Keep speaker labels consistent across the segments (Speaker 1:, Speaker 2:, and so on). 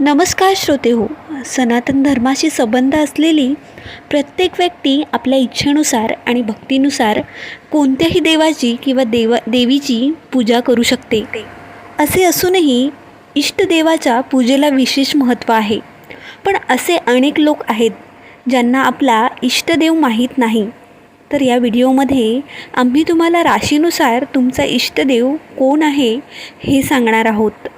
Speaker 1: नमस्कार श्रोते हो सनातन धर्माशी संबंध असलेली प्रत्येक व्यक्ती आपल्या इच्छेनुसार आणि भक्तीनुसार कोणत्याही देवाची किंवा देवा देवीची पूजा करू शकते. असे असूनही इष्टदेवाच्या पूजेला विशेष महत्त्व आहे. पण असे अनेक लोक आहेत ज्यांना आपला इष्टदेव माहीत नाही. तर या व्हिडिओमध्ये आम्ही तुम्हाला राशीनुसार तुमचा इष्टदेव कोण आहे हे सांगणार आहोत.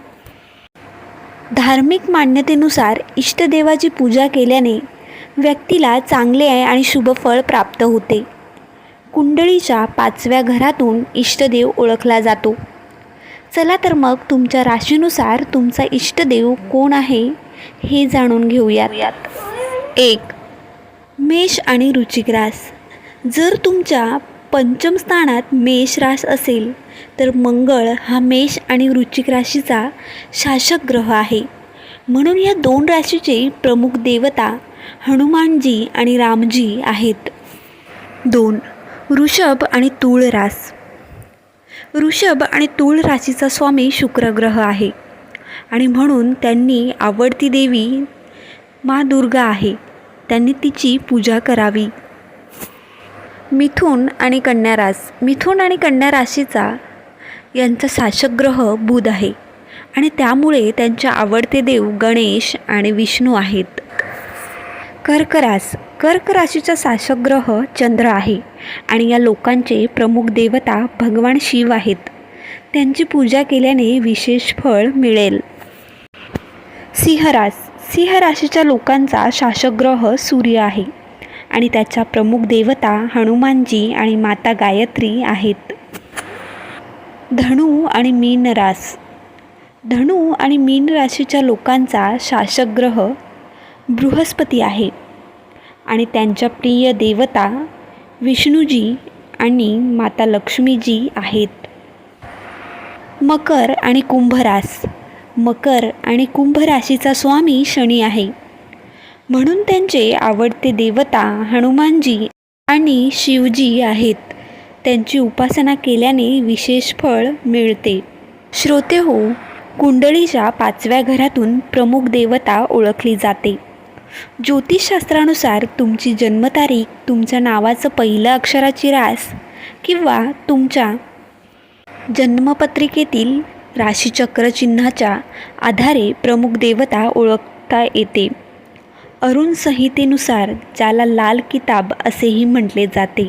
Speaker 1: धार्मिक मान्यतेनुसार इष्टदेवाची पूजा केल्याने व्यक्तीला चांगले आहे आणि शुभफळ प्राप्त होते. कुंडळीच्या पाचव्या घरातून इष्टदेव ओळखला जातो. चला तर मग तुमच्या राशीनुसार तुमचा इष्टदेव कोण आहे हे जाणून घेऊयात. एक मेष आणि रुचिग्रास रास. जर तुमच्या पंचम स्थानात मेष रास असेल तर मंगळ हा मेष आणि वृश्चिक राशीचा शासक ग्रह आहे. म्हणून या दोन राशीचे प्रमुख देवता हनुमानजी आणि रामजी आहेत. दोन वृषभ आणि तूळ रास. वृषभ आणि तूळ राशीचा स्वामी शुक्रग्रह आहे आणि म्हणून त्यांनी आवडती देवी मा दुर्गा आहे. त्यांनी तिची पूजा करावी. मिथुन आणि कन्या रास मिथुन आणि कन्या राशीचा यांचा शासकग्रह बुध आहे. आणि त्यामुळे त्यांचे आवडते देव गणेश आणि विष्णू आहेत. कर्क रास कर्क राशीचा शासकग्रह चंद्र आहे. आणि या लोकांचे प्रमुख देवता भगवान शिव आहेत. त्यांची पूजा केल्याने विशेष फळ मिळेल. सिंहरास सिंह राशीच्या लोकांचा शासकग्रह सूर्य आहे. आणि त्याच्या प्रमुख देवता हनुमानजी आणि माता गायत्री आहेत. धनु आणि मीन रास. धनु आणि मीन राशीच्या लोकांचा शासक ग्रह बृहस्पती आहे. आणि त्यांच्या प्रिय देवता विष्णूजी आणि माता लक्ष्मीजी आहेत. मकर आणि कुंभरास. मकर आणि कुंभ राशीचा स्वामी शनी आहे. म्हणून त्यांचे आवडते देवता हनुमानजी आणि शिवजी आहेत. त्यांची उपासना केल्याने विशेष फळ मिळते. श्रोते हो कुंडळीच्या पाचव्या घरातून प्रमुख देवता ओळखली जाते. ज्योतिषशास्त्रानुसार तुमची जन्मतारीख तुमच्या नावाचं पहिलं अक्षराची रास किंवा तुमच्या जन्मपत्रिकेतील राशीचक्र चिन्हाच्या आधारे प्रमुख देवता ओळखता येते. अरुण संहितेनुसार ज्याला लाल किताब असेही म्हटले जाते.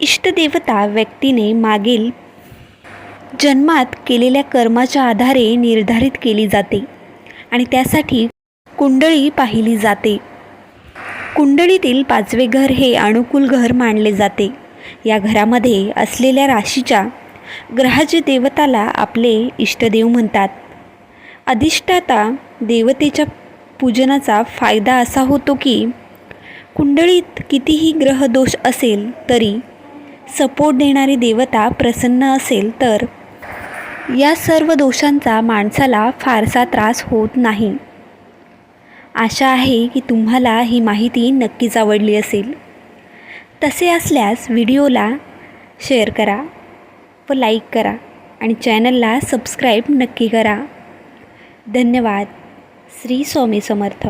Speaker 1: इष्टदेवता व्यक्तीने मागील जन्मात केलेल्या कर्माच्या आधारे निर्धारित केली जाते आणि त्यासाठी कुंडळी पाहिली जाते. कुंडळीतील पाचवे घर हे अनुकूल घर मानले जाते. या घरामध्ये असलेल्या राशीच्या ग्रहाचे देवताला आपले इष्टदेव म्हणतात. अधिष्ठाता देवतेच्या पूजनाचा फायदा असा होतो की कुंडळीत कितीही ग्रहदोष असेल तरी सपोर्ट देणारी देवता प्रसन्न असेल तर या सर्व दोषांचा माणसाला फारसा त्रास होत नाही. आशा आहे की तुम्हाला ही माहिती नक्कीच आवडली असेल. तसे असल्यास व्हिडिओला शेअर करा व लाईक करा आणि चॅनलला सबस्क्राईब नक्की करा. धन्यवाद. श्री स्वामी समर्थ.